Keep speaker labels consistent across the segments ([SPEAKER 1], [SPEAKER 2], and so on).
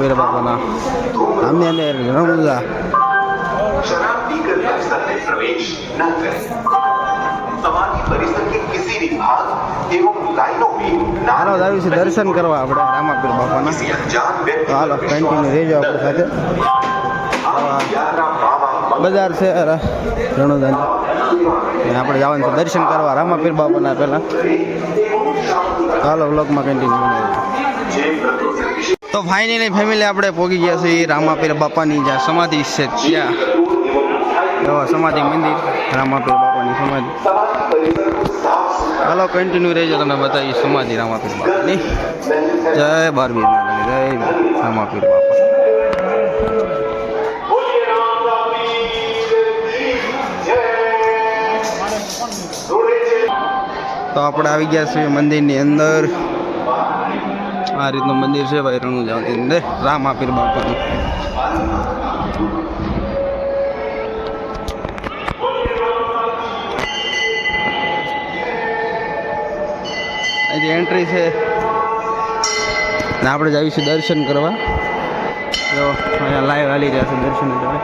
[SPEAKER 1] વીર બાપાના આમની અંદર રમુદા
[SPEAKER 2] शराब पीकर परिसर में प्रवेश न करें समाधि परिसर के किसी भी भाग एवं लाइनों में
[SPEAKER 1] હાલો
[SPEAKER 2] नाम
[SPEAKER 1] આવ્યું છે દર્શન કરવા આપણે રામાપીર બાપાના
[SPEAKER 2] किसी अनजान व्यक्ति
[SPEAKER 1] તો હાલો
[SPEAKER 2] पर
[SPEAKER 1] કન્ટિન્યુ
[SPEAKER 2] विश्वास
[SPEAKER 1] રહેજો
[SPEAKER 2] न
[SPEAKER 1] આપણી સાથે
[SPEAKER 2] करें। आप यात्रा बाबा
[SPEAKER 1] બજાર છે રણુદાન ને આપણે જવાનું છે દર્શન કરવા રામાપીર બાપાના પહેલાં ચાલો વ્લોગમાં કન્ટિન્યુ
[SPEAKER 2] जय प्रभु से विशेष
[SPEAKER 1] તો ફાઇનલી ફેમિલી આપણે પહોંચી ગયા છીએ રામાપીર બાપાની જ્યાં સમાધિ છે ત્યાં. સમાધિ મંદિર, રામાપીર બાપાની સમાધિ. હાલો કન્ટિન્યુ રહેજો તમને બતાવી સમાધિ રામાપીર બાપાની. જય બારબીર જય રામાપીર બાપા. તો આપણે આવી ગયા છીએ મંદિરની અંદર. આ રીતનું મંદિર છે ભાઈ રણુજાની અંદર રામાપીર બાપાનું. અહીંથી એન્ટ્રી છે. ને આપણે જઈશું દર્શન કરવા. જો, અહીંયા લાઈવ હાલી રહ્યા છે દર્શન તમે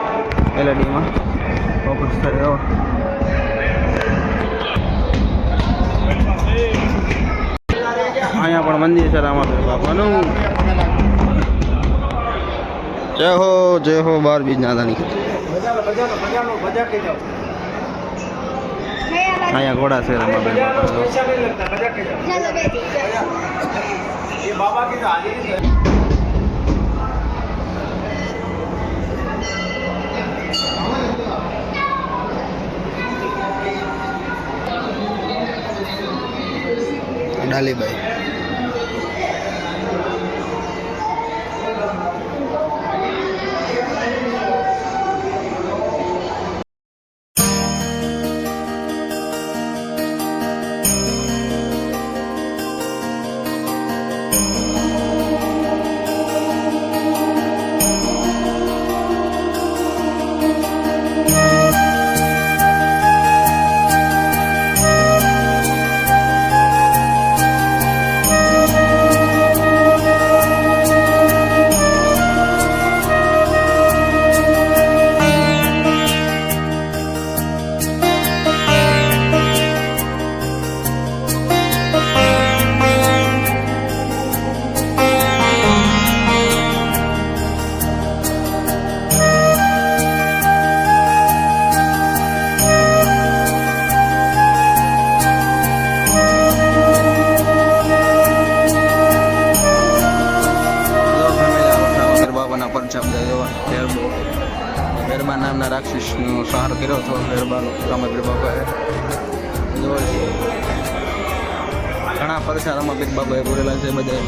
[SPEAKER 1] એલઈડીમાં ફોકસ થયો પણ મંદિર છે રામાપીર બાપાનું. જય હો જય હો, બાર બીજ નાદાની અહીંયા ઘોડા છે રામાપીર ડાલીભાઈ રામાપીર બાપાએ ઘણા પરચા રામાપીર બાબાએ પૂરેલા છે, બધા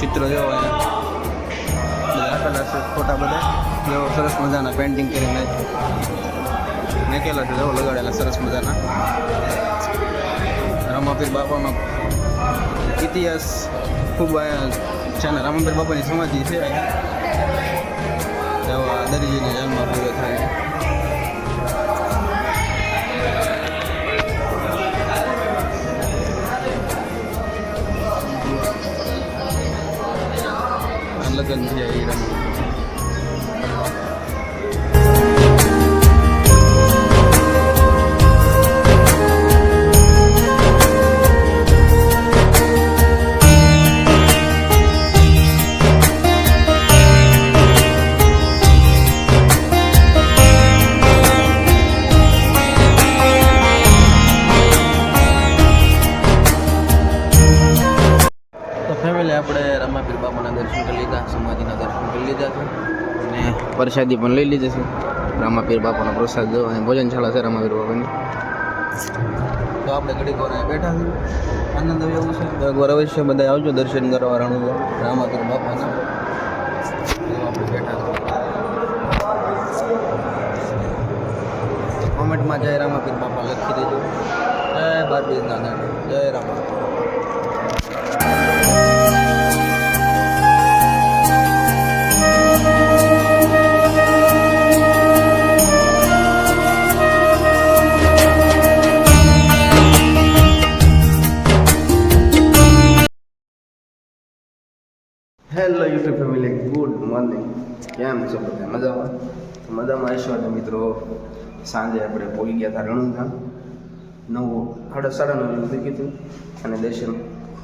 [SPEAKER 1] ચિત્ર જેવા આપેલા છે, ફોટા બધા. જેવો સરસ મજાના પેન્ટિંગ કરીને મેકેલા છે, જેવો લગાડેલા સરસ મજાના. રમાપીર બાપાનો ઇતિહાસ ખૂબ છે. ને રામાપીર બાપાની સમાધિ છે. એવા દરજીને જન્મ પૂરો થાય. લગ્ન થયા એ રામાપીર આપણે રમાપીર બાપાના દર્શન કરી લીધા સમાધિના દર્શન કરી લીધા છે. અને પ્રસાદી પણ લઈ લીધી છે. રામાપીર બાપાનો પ્રસાદ જો અને ભોજનશાળા છે રામાપીર બાપાની તો આપણે ઘડીક વાર બેઠા છીએ. આનંદ આવે એવું છે. તો એકવાર અવશ્ય બધા આવજો દર્શન કરવા રણુજા રામાપીર બાપાના આપણે બેઠા છીએ. કોમેન્ટમાં જય રામાપીર બાપા લખી દેજો. જય બારબીર દાદા જય રામા. કેમ છો બધા? મજામાં? મજામાં આવીશું અને મિત્રો, સાંજે આપણે પહોંચી ગયા હતા રણુધામ નવ સાડા સાડા નવ થઈ ગયું અને દર્શન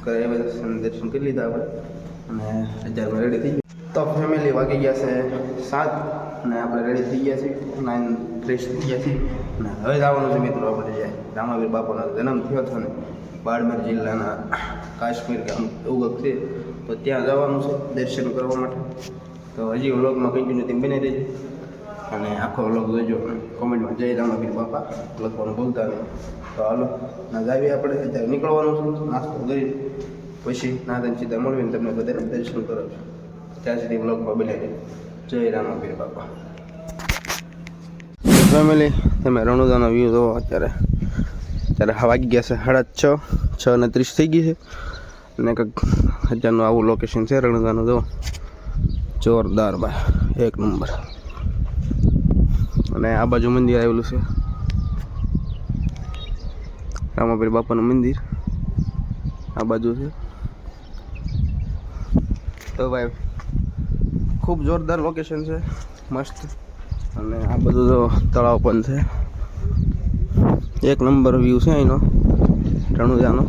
[SPEAKER 1] કરે દર્શન દર્શન કરી લીધા આપણે. અને અત્યારમાં રેડી થઈ ગયા. તો ફેમિલી વાગી ગયા છે સાત, અને આપણે રેડી થઈ ગયા છીએ. નાઇન ફ્રેશ થઈ ગયા છીએ. અને હવે જવાનું છે મિત્રો આપણે જે રામાવીર બાપાનો જન્મ થયો હતો ને, બાડમેર જિલ્લાના કાશ્મીર ગામ કંઈક છે. તો ત્યાં જવાનું છે દર્શન કરવા માટે. તો હજી વ્લોગમાં કન્ટિન્યુ તેમ બની રહેજો અને આખો વ્લોગ જોજો. કોમેન્ટમાં જય રામાવીર બાપા. લખવાનું ભૂલતા નહીં. તો હાલો, ના જાવી આપણે. અત્યારે નીકળવાનું છે. નાસ્તો કરી. પછી નાદન સીધા મળવીને તમને બધાને દર્શન કરાવશું. ત્યાં સુધી વ્લોગમાં બની રહેજો. જય રામાવીર બાપા. ફેમિલી તમે રણુદાનો વ્યૂ જોવો અત્યારે. અત્યારે વાગી ગયા છે સાડા છ. છ ને ત્રીસ થઈ ગઈ છે. અને કંઈક અત્યારનું આવું લોકેશન છે રણુદાનું જો જોરદાર ભાઈ, એક નંબર. અને આ બાજુ મંદિર આવેલું છે. રામાપીર બાપાનું મંદિર. આ બાજુ છે. તો ભાઈ, ખૂબ જોરદાર લોકેશન છે. મસ્ત. અને આ બધું તો તળાવ પણ છે. એક નંબર વ્યૂ છે અહીંનો, રણુજાનો.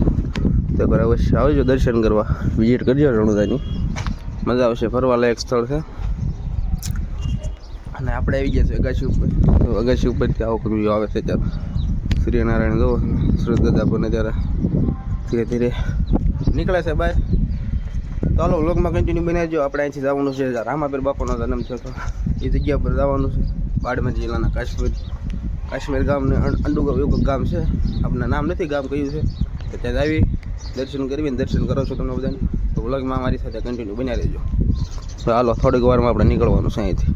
[SPEAKER 1] તો એકવાર અવશ્ય આવજો દર્શન કરવા. વિઝિટ કરજો રણુજાની. મજા આવશે ફરવા લાયક સ્થળ છે. અને આપણે આવી ગયા છે અગાશી ઉપર. તો અગાશી ઉપરથી આવો કરવું આવે છે ત્યારે. સૂર્યનારાયણ જો શ્રદ્ધા પણ ત્યારે ધીરે ધીરે નીકળે છે બાય તો હાલો વ્લોગમાં કન્ટિન્યુ બનાવજો આપણે અહીંથી જવાનું છે રામાપીર બાપાનો જન્મ થયો હતો. એ જગ્યા પર જવાનું છે બાડમેર જિલ્લાના કાશ્મીર કાશ્મીર ગામને અંડુગામ એવું ગામ છે. આપણે નામ નથી ગામ કયું છે. ત્યાં ત્યાં આવી દર્શન કરવી દર્શન કરો છો તમે બધાને. તો વ્લોગમાં મારી સાથે કન્ટિન્યુ બન્યા રહેજો. હાલો થોડીક વારમાં આપણે નીકળવાનું છે અહીંથી.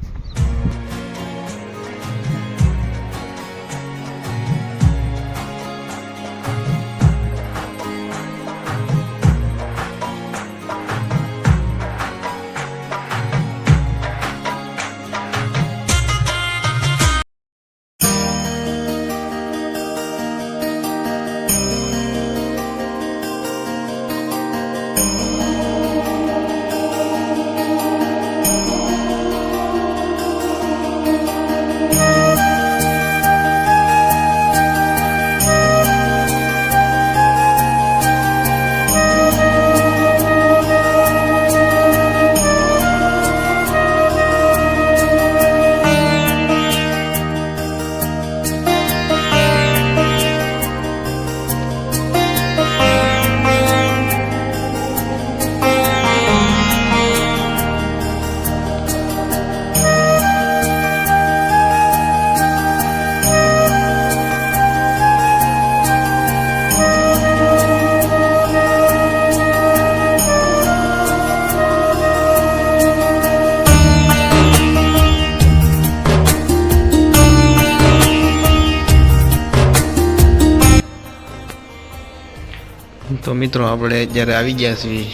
[SPEAKER 1] મિત્રો, આપણે અત્યારે આવી ગયા છીએ,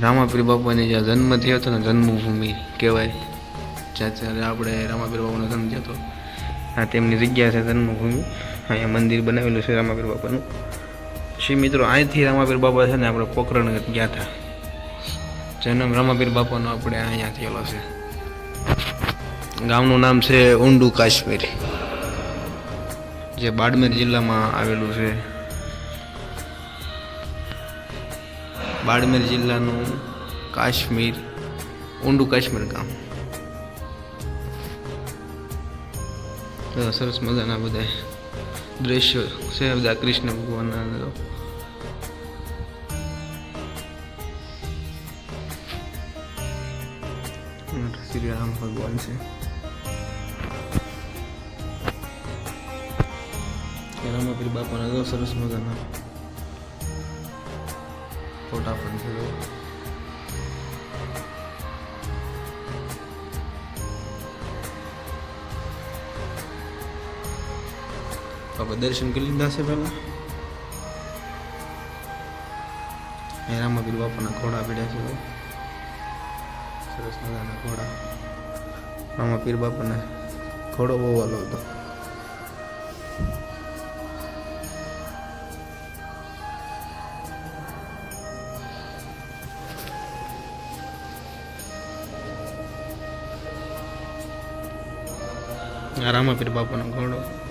[SPEAKER 1] રામાપીર બાપાને જ્યાં જન્મ થયો હતો ને જન્મભૂમિ કહેવાય, જ્યાં ત્યારે આપણે રામાપીર બાપાનો જન્મ થયો હતો આ તેમની જગ્યા છે જન્મભૂમિ. અહીંયા મંદિર બનાવેલું છે રામાપીર બાપાનું. શ્રી મિત્રો, અહીંથી રામાપીર બાપા છે ને આપણે પોખરણ ગયા હતા. જન્મ રામાપીર બાપાનો આપણે અહીંયા થયેલો છે. ગામનું નામ છે ઊંડું કાશ્મીર. જે બાડમેર જિલ્લામાં આવેલું છે. બાડમેર જિલ્લાનું કાશ્મીર, ઊંડું કાશ્મીર ગામ. સરસ મજાના બધા દ્રશ્યો છે. બધા કૃષ્ણ ભગવાનના. શ્રી રામ ભગવાન છે. રામાપીર બાપાના તો સરસ મજાના. ફોટા પણ છે. આપણે દર્શન કરી લીધા છે પહેલા. રામાપીર બાપાના ઘોડા પીડ્યા છે સરસ મજાના ઘોડા. રામાપીર બાપાને ઘોડો બહુ વાલો હતો. રામાપીર બાપાનો ઘોડો.